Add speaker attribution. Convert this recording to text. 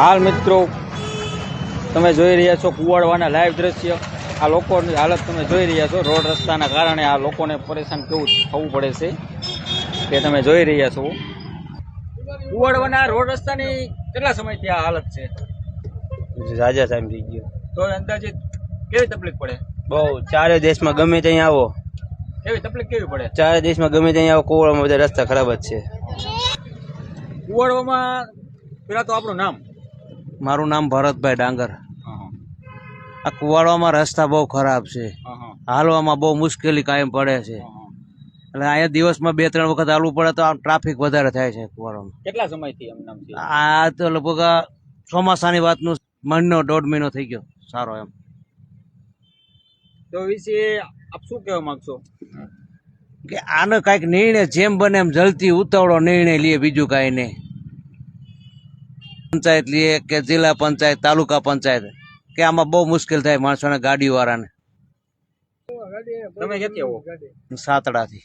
Speaker 1: હાલ મિત્રો તમે જોઈ રહ્યા છો કુવાડવાના લાઈવ દ્રશ્ય. આ લોકોની હાલત તમે જોઈ રહ્યા છો. રોડ રસ્તાના કારણે આ લોકોને પરેશાન કેવું થવું પડે છે તે તમે જોઈ રહ્યા છો. કુવાડવાના રોડ રસ્તાની કેટલા સમયથી આ હાલત છે?
Speaker 2: રાજા સાહેબ થઈ ગયો.
Speaker 1: તો અંદાજે કેવી તકલીફ પડે?
Speaker 2: બહુ ચારે દેશમાં ગમે ત્યાં આવો.
Speaker 1: કેવી તકલીફ કેવી પડે?
Speaker 2: ચારે દેશમાં ગમે ત્યાં આવો કુવાડવામાં બધા રસ્તા ખરાબ જ છે.
Speaker 1: કુવાડવામાં પેલા તો આપણું નામ.
Speaker 2: મારું નામ ભરતભાઈ ડાંગર. આ કુવાડવામાં રસ્તા બહુ ખરાબ છે. હાલવામાં બહુ મુશ્કેલી કાયમ પડે છે. એટલે અહીંયા દિવસમાં બે ત્રણ વખત હાલવું પડે તો આમ ટ્રાફિક વધારે થાય છે કુવાડવામાં
Speaker 1: કેટલા સમયથી એમ
Speaker 2: આ તો લગભગ ચોમાસાની વાતનું મહિનો દોઢ મહિનો થઈ ગયો. સારો એમ.
Speaker 1: તો વિશે આપ શું કહેવા માંગશો?
Speaker 2: કે આનો કાંઈક નિર્ણય જેમ બને એમ જલ્દી ઉતાવળો નિર્ણય લઈએ બીજું કાંઈ નહીં. પંચાયત લઈએ કે જિલ્લા પંચાયત તાલુકા પંચાયત કે આમાં બહુ મુશ્કેલ થાય માણસોને ગાડીવાળાને.
Speaker 1: તમે ક્યાંથી આવો?
Speaker 2: સાતડાથી.